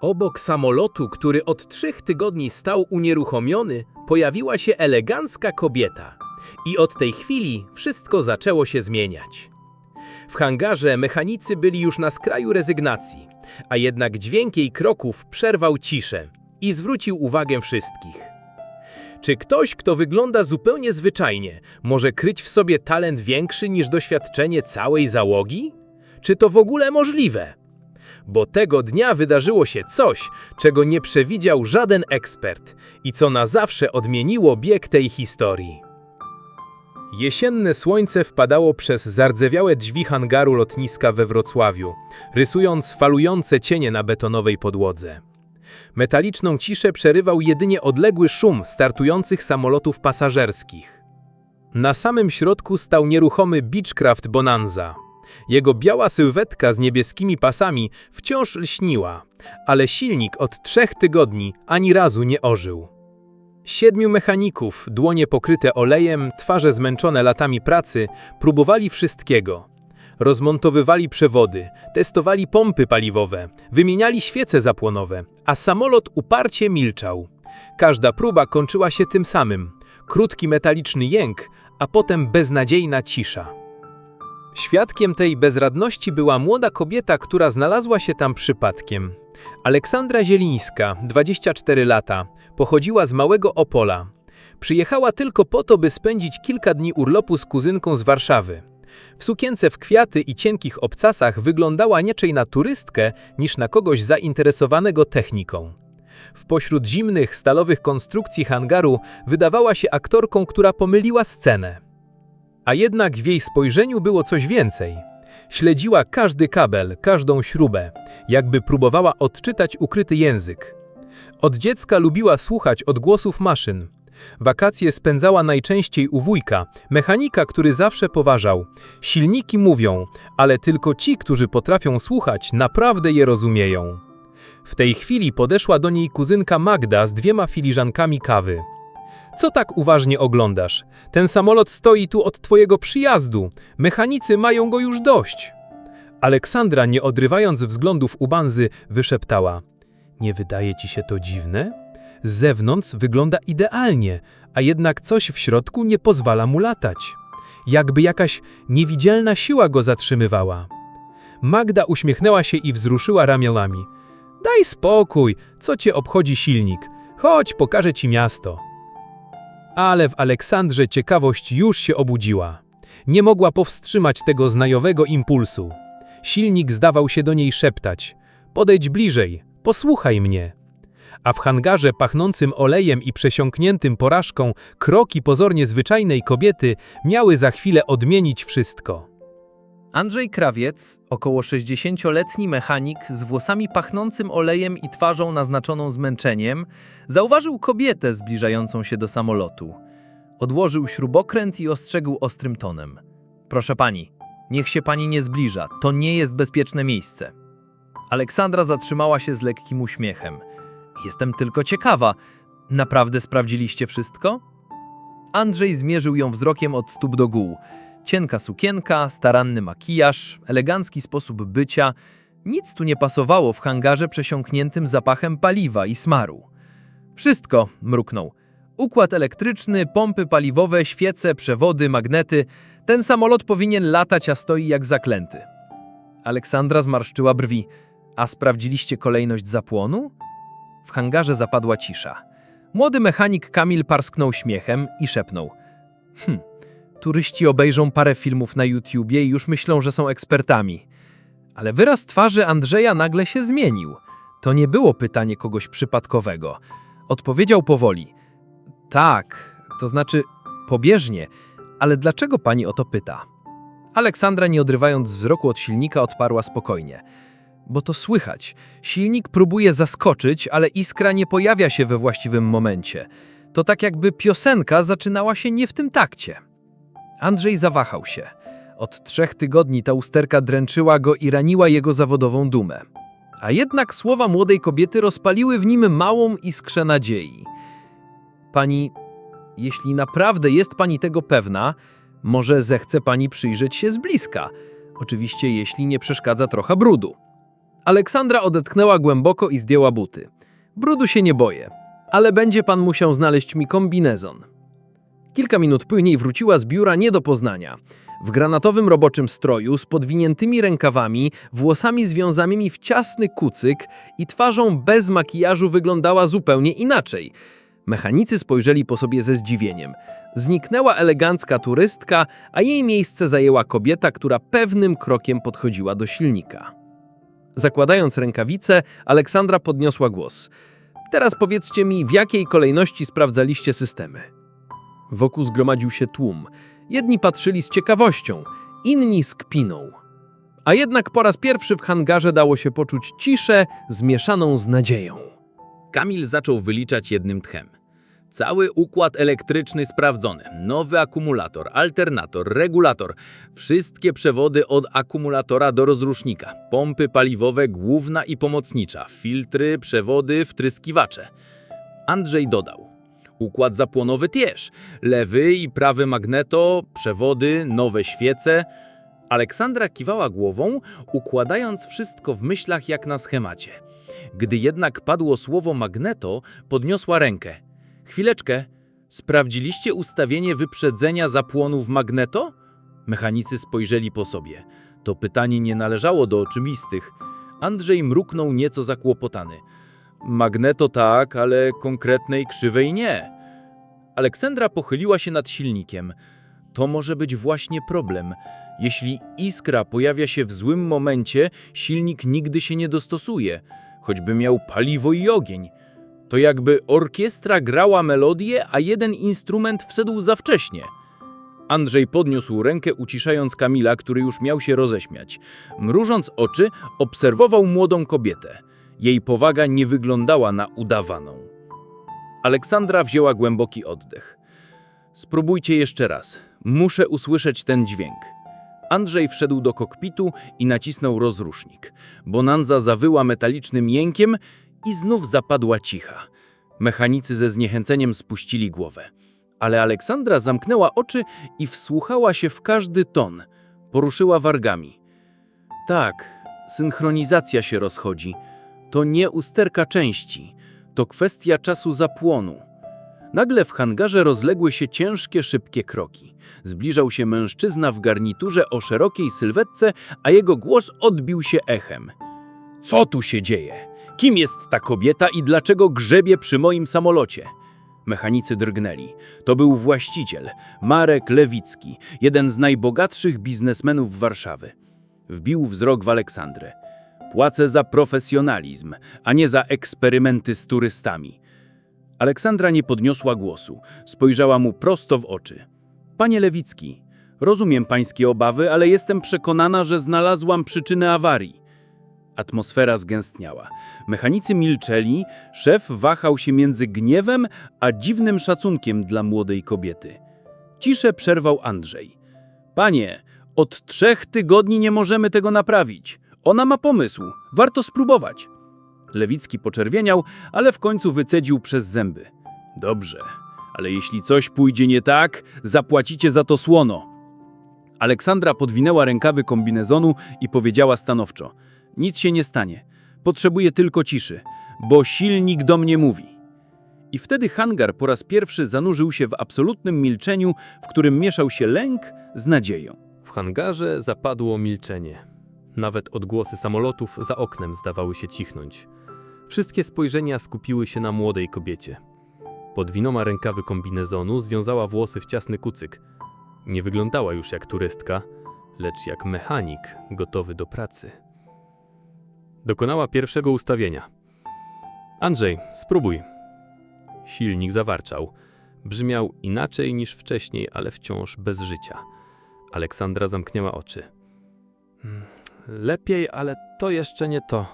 Obok samolotu, który od trzech tygodni stał unieruchomiony, pojawiła się elegancka kobieta. I od tej chwili wszystko zaczęło się zmieniać. W hangarze mechanicy byli już na skraju rezygnacji, a jednak dźwięk jej kroków przerwał ciszę i zwrócił uwagę wszystkich. Czy ktoś, kto wygląda zupełnie zwyczajnie, może kryć w sobie talent większy niż doświadczenie całej załogi? Czy to w ogóle możliwe? Bo tego dnia wydarzyło się coś, czego nie przewidział żaden ekspert i co na zawsze odmieniło bieg tej historii. Jesienne słońce wpadało przez zardzewiałe drzwi hangaru lotniska we Wrocławiu, rysując falujące cienie na betonowej podłodze. Metaliczną ciszę przerywał jedynie odległy szum startujących samolotów pasażerskich. Na samym środku stał nieruchomy Beechcraft Bonanza. Jego biała sylwetka z niebieskimi pasami wciąż lśniła, ale silnik od trzech tygodni ani razu nie ożył. Siedmiu mechaników, dłonie pokryte olejem, twarze zmęczone latami pracy, próbowali wszystkiego. Rozmontowywali przewody, testowali pompy paliwowe, wymieniali świece zapłonowe, a samolot uparcie milczał. Każda próba kończyła się tym samym. Krótki metaliczny jęk, a potem beznadziejna cisza. Świadkiem tej bezradności była młoda kobieta, która znalazła się tam przypadkiem. Aleksandra Zielińska, 24 lata, pochodziła z małego Opola. Przyjechała tylko po to, by spędzić kilka dni urlopu z kuzynką z Warszawy. W sukience w kwiaty i cienkich obcasach wyglądała nieczej na turystkę niż na kogoś zainteresowanego techniką. W pośród zimnych, stalowych konstrukcji hangaru wydawała się aktorką, która pomyliła scenę. A jednak w jej spojrzeniu było coś więcej. Śledziła każdy kabel, każdą śrubę, jakby próbowała odczytać ukryty język. Od dziecka lubiła słuchać odgłosów maszyn. Wakacje spędzała najczęściej u wujka, mechanika, który zawsze poważał. Silniki mówią, ale tylko ci, którzy potrafią słuchać, naprawdę je rozumieją. W tej chwili podeszła do niej kuzynka Magda z dwiema filiżankami kawy. Co tak uważnie oglądasz? Ten samolot stoi tu od twojego przyjazdu. Mechanicy mają go już dość. Aleksandra, nie odrywając wzglądów u Banzy, wyszeptała. Nie wydaje ci się to dziwne? Z zewnątrz wygląda idealnie, a jednak coś w środku nie pozwala mu latać. Jakby jakaś niewidzialna siła go zatrzymywała. Magda uśmiechnęła się i wzruszyła ramionami. Daj spokój, co cię obchodzi silnik? Chodź, pokażę ci miasto. Ale w Aleksandrze ciekawość już się obudziła. Nie mogła powstrzymać tego znajowego impulsu. Silnik zdawał się do niej szeptać: Podejdź bliżej, posłuchaj mnie. A w hangarze pachnącym olejem i przesiąkniętym porażką kroki pozornie zwyczajnej kobiety miały za chwilę odmienić wszystko. Andrzej Krawiec, około 60-letni mechanik z włosami pachnącym olejem i twarzą naznaczoną zmęczeniem, zauważył kobietę zbliżającą się do samolotu. Odłożył śrubokręt i ostrzegł ostrym tonem. Proszę pani, niech się pani nie zbliża, to nie jest bezpieczne miejsce. Aleksandra zatrzymała się z lekkim uśmiechem. Jestem tylko ciekawa, naprawdę sprawdziliście wszystko? Andrzej zmierzył ją wzrokiem od stóp do gół. Cienka sukienka, staranny makijaż, elegancki sposób bycia. Nic tu nie pasowało w hangarze przesiąkniętym zapachem paliwa i smaru. Wszystko, mruknął. Układ elektryczny, pompy paliwowe, świece, przewody, magnety. Ten samolot powinien latać, a stoi jak zaklęty. Aleksandra zmarszczyła brwi. A sprawdziliście kolejność zapłonu? W hangarze zapadła cisza. Młody mechanik Kamil parsknął śmiechem i szepnął. Hm, Turyści obejrzą parę filmów na YouTubie i już myślą, że są ekspertami. Ale wyraz twarzy Andrzeja nagle się zmienił. To nie było pytanie kogoś przypadkowego. Odpowiedział powoli. Tak, to znaczy pobieżnie, ale dlaczego pani o to pyta? Aleksandra, nie odrywając wzroku od silnika, odparła spokojnie. Bo to słychać. Silnik próbuje zaskoczyć, ale iskra nie pojawia się we właściwym momencie. To tak jakby piosenka zaczynała się nie w tym takcie. Andrzej zawahał się. Od trzech tygodni ta usterka dręczyła go i raniła jego zawodową dumę. A jednak słowa młodej kobiety rozpaliły w nim małą iskrze nadziei. Pani, jeśli naprawdę jest pani tego pewna, może zechce pani przyjrzeć się z bliska. Oczywiście, jeśli nie przeszkadza trochę brudu. Aleksandra odetchnęła głęboko i zdjęła buty. Brudu się nie boję, ale będzie pan musiał znaleźć mi kombinezon. Kilka minut później wróciła z biura nie do poznania. W granatowym roboczym stroju, z podwiniętymi rękawami, włosami związanymi w ciasny kucyk i twarzą bez makijażu wyglądała zupełnie inaczej. Mechanicy spojrzeli po sobie ze zdziwieniem. Zniknęła elegancka turystka, a jej miejsce zajęła kobieta, która pewnym krokiem podchodziła do silnika. Zakładając rękawice, Aleksandra podniosła głos. Teraz powiedzcie mi, w jakiej kolejności sprawdzaliście systemy? Wokół zgromadził się tłum. Jedni patrzyli z ciekawością, inni z kpiną. A jednak po raz pierwszy w hangarze dało się poczuć ciszę zmieszaną z nadzieją. Kamil zaczął wyliczać jednym tchem. Cały układ elektryczny sprawdzony. Nowy akumulator, alternator, regulator. Wszystkie przewody od akumulatora do rozrusznika. Pompy paliwowe główna i pomocnicza. Filtry, przewody, wtryskiwacze. Andrzej dodał. Układ zapłonowy też. Lewy i prawy magneto, przewody, nowe świece. Aleksandra kiwała głową, układając wszystko w myślach jak na schemacie. Gdy jednak padło słowo magneto, podniosła rękę. Chwileczkę, sprawdziliście ustawienie wyprzedzenia zapłonów magneto? Mechanicy spojrzeli po sobie. To pytanie nie należało do oczywistych. Andrzej mruknął nieco zakłopotany. Magneto tak, ale konkretnej krzywej nie. Aleksandra pochyliła się nad silnikiem. To może być właśnie problem. Jeśli iskra pojawia się w złym momencie, silnik nigdy się nie dostosuje, choćby miał paliwo i ogień. To jakby orkiestra grała melodię, a jeden instrument wszedł za wcześnie. Andrzej podniósł rękę, uciszając Kamila, który już miał się roześmiać. Mrużąc oczy, obserwował młodą kobietę. Jej powaga nie wyglądała na udawaną. Aleksandra wzięła głęboki oddech. Spróbujcie jeszcze raz. Muszę usłyszeć ten dźwięk. Andrzej wszedł do kokpitu i nacisnął rozrusznik. Bonanza zawyła metalicznym jękiem i znów zapadła cicha. Mechanicy ze zniechęceniem spuścili głowę. Ale Aleksandra zamknęła oczy i wsłuchała się w każdy ton. Poruszyła wargami. Tak, synchronizacja się rozchodzi. To nie usterka części. To kwestia czasu zapłonu. Nagle w hangarze rozległy się ciężkie, szybkie kroki. Zbliżał się mężczyzna w garniturze o szerokiej sylwetce, a jego głos odbił się echem. Co tu się dzieje? Kim jest ta kobieta i dlaczego grzebie przy moim samolocie? Mechanicy drgnęli. To był właściciel, Marek Lewicki, jeden z najbogatszych biznesmenów Warszawy. Wbił wzrok w Aleksandrę. Płacę za profesjonalizm, a nie za eksperymenty z turystami. Aleksandra nie podniosła głosu. Spojrzała mu prosto w oczy. Panie Lewicki, rozumiem pańskie obawy, ale jestem przekonana, że znalazłam przyczynę awarii. Atmosfera zgęstniała. Mechanicy milczeli, szef wahał się między gniewem a dziwnym szacunkiem dla młodej kobiety. Ciszę przerwał Andrzej. Panie, od trzech tygodni nie możemy tego naprawić. Ona ma pomysł. Warto spróbować. Lewicki poczerwieniał, ale w końcu wycedził przez zęby. Dobrze, ale jeśli coś pójdzie nie tak, zapłacicie za to słono. Aleksandra podwinęła rękawy kombinezonu i powiedziała stanowczo: Nic się nie stanie. Potrzebuję tylko ciszy, bo silnik do mnie mówi. I wtedy hangar po raz pierwszy zanurzył się w absolutnym milczeniu, w którym mieszał się lęk z nadzieją. W hangarze zapadło milczenie. Nawet odgłosy samolotów za oknem zdawały się cichnąć. Wszystkie spojrzenia skupiły się na młodej kobiecie. Podwinęła rękawy kombinezonu, związała włosy w ciasny kucyk. Nie wyglądała już jak turystka, lecz jak mechanik gotowy do pracy. Dokonała pierwszego ustawienia. Andrzej, spróbuj. Silnik zawarczał. Brzmiał inaczej niż wcześniej, ale wciąż bez życia. Aleksandra zamknęła oczy. Lepiej, ale to jeszcze nie to.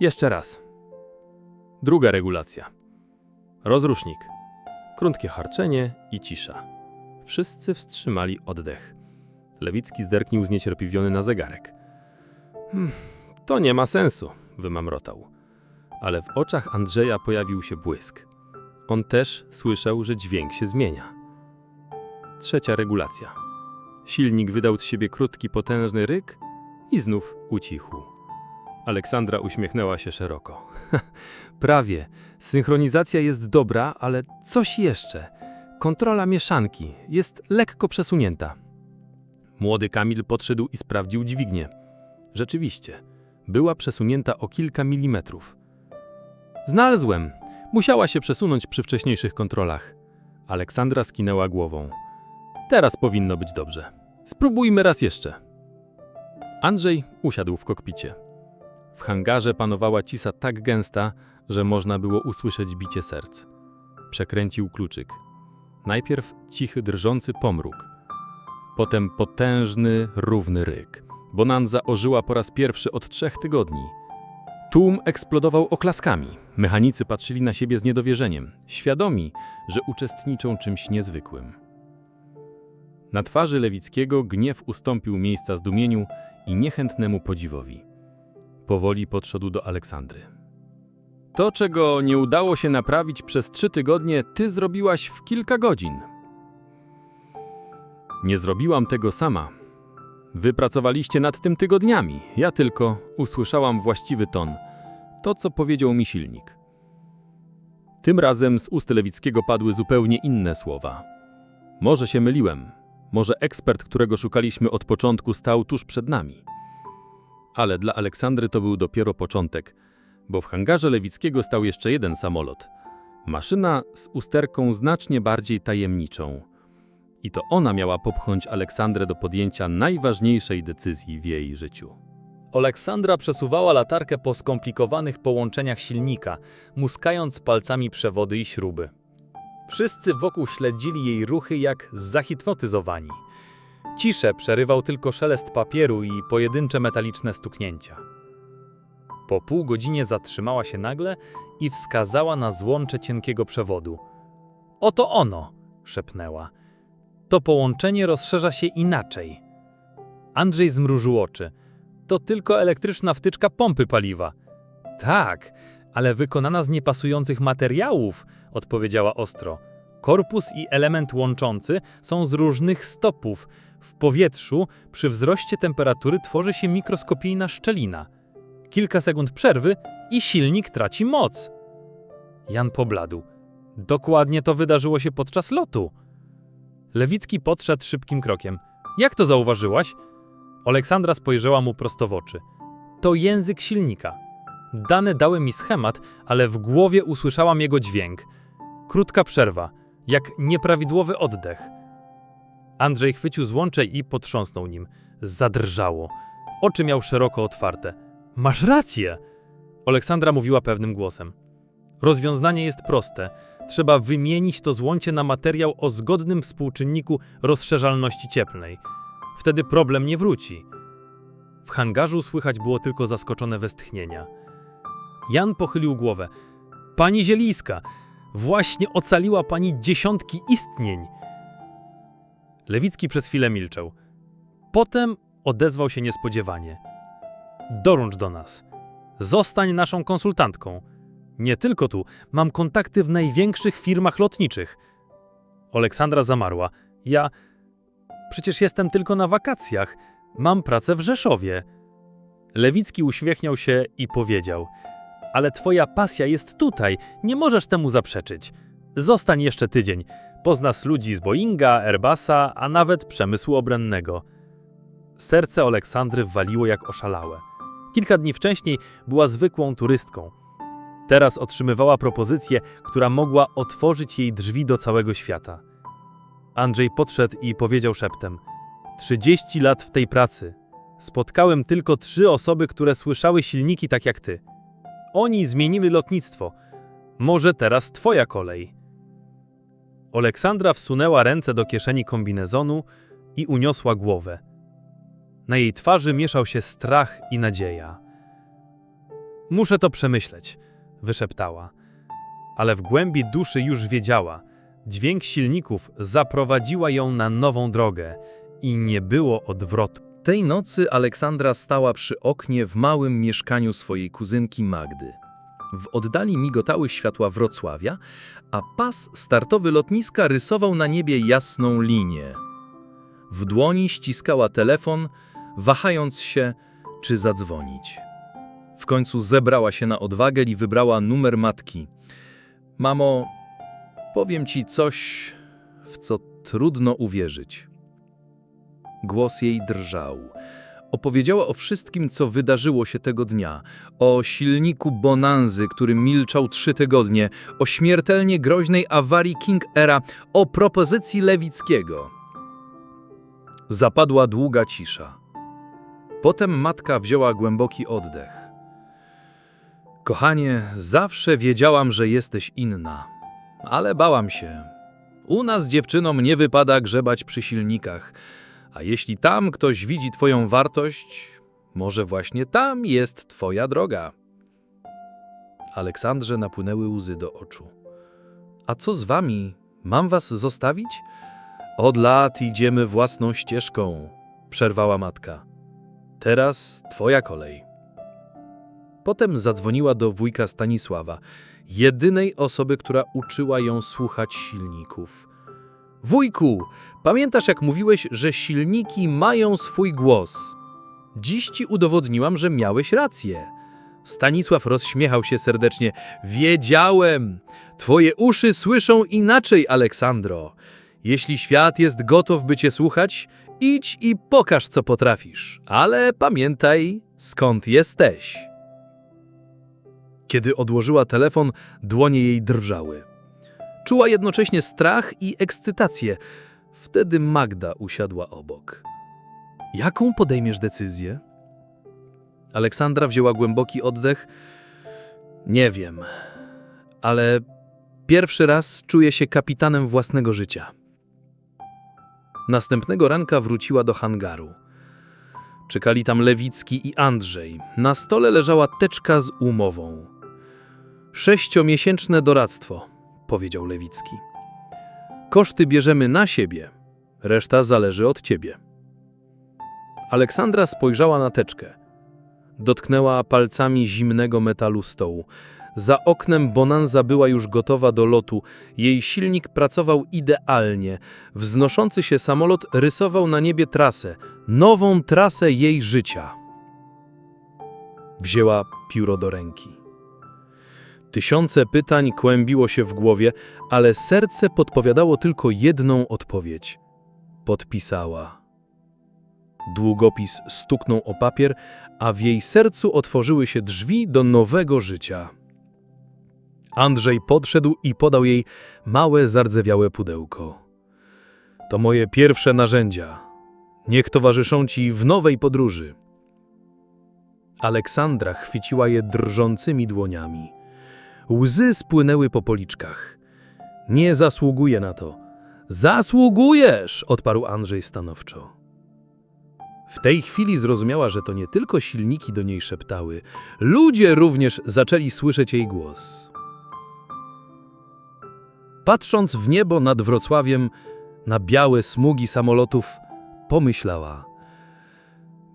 Jeszcze raz. Druga regulacja. Rozrusznik. Krótkie harczenie i cisza. Wszyscy wstrzymali oddech. Lewicki zderknił zniecierpliwiony na zegarek. Hmm, to nie ma sensu, wymamrotał. Ale w oczach Andrzeja pojawił się błysk. On też słyszał, że dźwięk się zmienia. Trzecia regulacja. Silnik wydał z siebie krótki, potężny ryk i znów ucichł. Aleksandra uśmiechnęła się szeroko. Prawie. Synchronizacja jest dobra, ale coś jeszcze. Kontrola mieszanki jest lekko przesunięta. Młody Kamil podszedł i sprawdził dźwignię. Rzeczywiście, była przesunięta o kilka milimetrów. Znalazłem. Musiała się przesunąć przy wcześniejszych kontrolach. Aleksandra skinęła głową. Teraz powinno być dobrze. Spróbujmy raz jeszcze. Andrzej usiadł w kokpicie. W hangarze panowała cisza tak gęsta, że można było usłyszeć bicie serc. Przekręcił kluczyk. Najpierw cichy, drżący pomruk. Potem potężny, równy ryk. Bonanza ożyła po raz pierwszy od trzech tygodni. Tłum eksplodował oklaskami. Mechanicy patrzyli na siebie z niedowierzeniem, świadomi, że uczestniczą czymś niezwykłym. Na twarzy Lewickiego gniew ustąpił miejsca zdumieniu i niechętnemu podziwowi. Powoli podszedł do Aleksandry. To, czego nie udało się naprawić przez trzy tygodnie, ty zrobiłaś w kilka godzin. Nie zrobiłam tego sama. Wypracowaliście nad tym tygodniami. Ja tylko usłyszałam właściwy ton. To, co powiedział mi silnik. Tym razem z ust Lewickiego padły zupełnie inne słowa. Może się myliłem. Może ekspert, którego szukaliśmy od początku, stał tuż przed nami. Ale dla Aleksandry to był dopiero początek, bo w hangarze Lewickiego stał jeszcze jeden samolot. Maszyna z usterką znacznie bardziej tajemniczą. I to ona miała popchnąć Aleksandrę do podjęcia najważniejszej decyzji w jej życiu. Aleksandra przesuwała latarkę po skomplikowanych połączeniach silnika, muskając palcami przewody i śruby. Wszyscy wokół śledzili jej ruchy jak zahipnotyzowani. Ciszę przerywał tylko szelest papieru i pojedyncze metaliczne stuknięcia. Po pół godzinie zatrzymała się nagle i wskazała na złącze cienkiego przewodu. Oto ono, szepnęła. To połączenie rozszerza się inaczej. Andrzej zmrużył oczy. To tylko elektryczna wtyczka pompy paliwa. Tak, ale wykonana z niepasujących materiałów, odpowiedziała ostro. Korpus i element łączący są z różnych stopów. W powietrzu przy wzroście temperatury tworzy się mikroskopijna szczelina. Kilka sekund przerwy i silnik traci moc. Jan pobladł. Dokładnie to wydarzyło się podczas lotu. Lewicki podszedł szybkim krokiem. Jak to zauważyłaś? Aleksandra spojrzała mu prosto w oczy. To język silnika. Dane dały mi schemat, ale w głowie usłyszałam jego dźwięk. Krótka przerwa, jak nieprawidłowy oddech. Andrzej chwycił złącze i potrząsnął nim. Zadrżało. Oczy miał szeroko otwarte. Masz rację! Aleksandra mówiła pewnym głosem. Rozwiązanie jest proste. Trzeba wymienić to złącie na materiał o zgodnym współczynniku rozszerzalności cieplnej. Wtedy problem nie wróci. W hangarzu słychać było tylko zaskoczone westchnienia. Jan pochylił głowę. Pani Zieliska, właśnie ocaliła pani dziesiątki istnień. Lewicki przez chwilę milczał. Potem odezwał się niespodziewanie. Dorącz do nas. Zostań naszą konsultantką. Nie tylko tu, mam kontakty w największych firmach lotniczych. Aleksandra zamarła. Ja. Przecież jestem tylko na wakacjach. Mam pracę w Rzeszowie. Lewicki uśmiechnął się i powiedział: Ale twoja pasja jest tutaj, nie możesz temu zaprzeczyć. Zostań jeszcze tydzień. Poznasz ludzi z Boeinga, Airbusa, a nawet przemysłu obronnego. Serce Aleksandry waliło jak oszalałe. Kilka dni wcześniej była zwykłą turystką. Teraz otrzymywała propozycję, która mogła otworzyć jej drzwi do całego świata. Andrzej podszedł i powiedział szeptem: 30 lat w tej pracy. Spotkałem tylko trzy osoby, które słyszały silniki tak jak ty. Oni zmienili lotnictwo. Może teraz twoja kolej. Aleksandra wsunęła ręce do kieszeni kombinezonu i uniosła głowę. Na jej twarzy mieszał się strach i nadzieja. Muszę to przemyśleć, wyszeptała. Ale w głębi duszy już wiedziała. Dźwięk silników zaprowadziła ją na nową drogę i nie było odwrotu. Tej nocy Aleksandra stała przy oknie w małym mieszkaniu swojej kuzynki Magdy. W oddali migotały światła Wrocławia, a pas startowy lotniska rysował na niebie jasną linię. W dłoni ściskała telefon, wahając się, czy zadzwonić. W końcu zebrała się na odwagę i wybrała numer matki. Mamo, powiem ci coś, w co trudno uwierzyć. Głos jej drżał. Opowiedziała o wszystkim, co wydarzyło się tego dnia. O silniku Bonanzy, który milczał trzy tygodnie, o śmiertelnie groźnej awarii King Era, o propozycji Lewickiego. Zapadła długa cisza. Potem matka wzięła głęboki oddech. Kochanie, zawsze wiedziałam, że jesteś inna, ale bałam się. U nas dziewczynom nie wypada grzebać przy silnikach, a jeśli tam ktoś widzi twoją wartość, może właśnie tam jest twoja droga. Aleksandrze napłynęły łzy do oczu. A co z wami? Mam was zostawić? Od lat idziemy własną ścieżką, przerwała matka. Teraz twoja kolej. Potem zadzwoniła do wujka Stanisława, jedynej osoby, która uczyła ją słuchać silników. Wujku, pamiętasz jak mówiłeś, że silniki mają swój głos? Dziś ci udowodniłam, że miałeś rację. Stanisław rozśmiechał się serdecznie. Wiedziałem! Twoje uszy słyszą inaczej, Aleksandro. Jeśli świat jest gotów, by cię słuchać, idź i pokaż, co potrafisz. Ale pamiętaj, skąd jesteś. Kiedy odłożyła telefon, dłonie jej drżały. Czuła jednocześnie strach i ekscytację. Wtedy Magda usiadła obok. Jaką podejmiesz decyzję? Aleksandra wzięła głęboki oddech. Nie wiem, ale pierwszy raz czuję się kapitanem własnego życia. Następnego ranka wróciła do hangaru. Czekali tam Lewicki i Andrzej. Na stole leżała teczka z umową. Sześciomiesięczne doradztwo, powiedział Lewicki. Koszty bierzemy na siebie, reszta zależy od ciebie. Aleksandra spojrzała na teczkę. Dotknęła palcami zimnego metalu stołu. Za oknem Bonanza była już gotowa do lotu. Jej silnik pracował idealnie. Wznoszący się samolot rysował na niebie trasę, nową trasę jej życia. Wzięła pióro do ręki. Tysiące pytań kłębiło się w głowie, ale serce podpowiadało tylko jedną odpowiedź. Podpisała. Długopis stuknął o papier, a w jej sercu otworzyły się drzwi do nowego życia. Andrzej podszedł i podał jej małe, zardzewiałe pudełko. To moje pierwsze narzędzia. Niech towarzyszą ci w nowej podróży. Aleksandra chwyciła je drżącymi dłoniami. Łzy spłynęły po policzkach. Nie zasługuję na to. Zasługujesz! odparł Andrzej stanowczo. W tej chwili zrozumiała, że to nie tylko silniki do niej szeptały, ludzie również zaczęli słyszeć jej głos. Patrząc w niebo nad Wrocławiem, na białe smugi samolotów, pomyślała: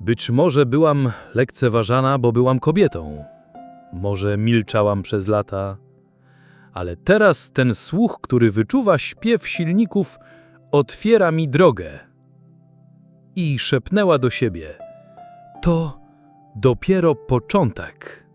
Być może byłam lekceważana, bo byłam kobietą. Może milczałam przez lata, ale teraz ten słuch, który wyczuwa śpiew silników, otwiera mi drogę. I szepnęła do siebie: To dopiero początek.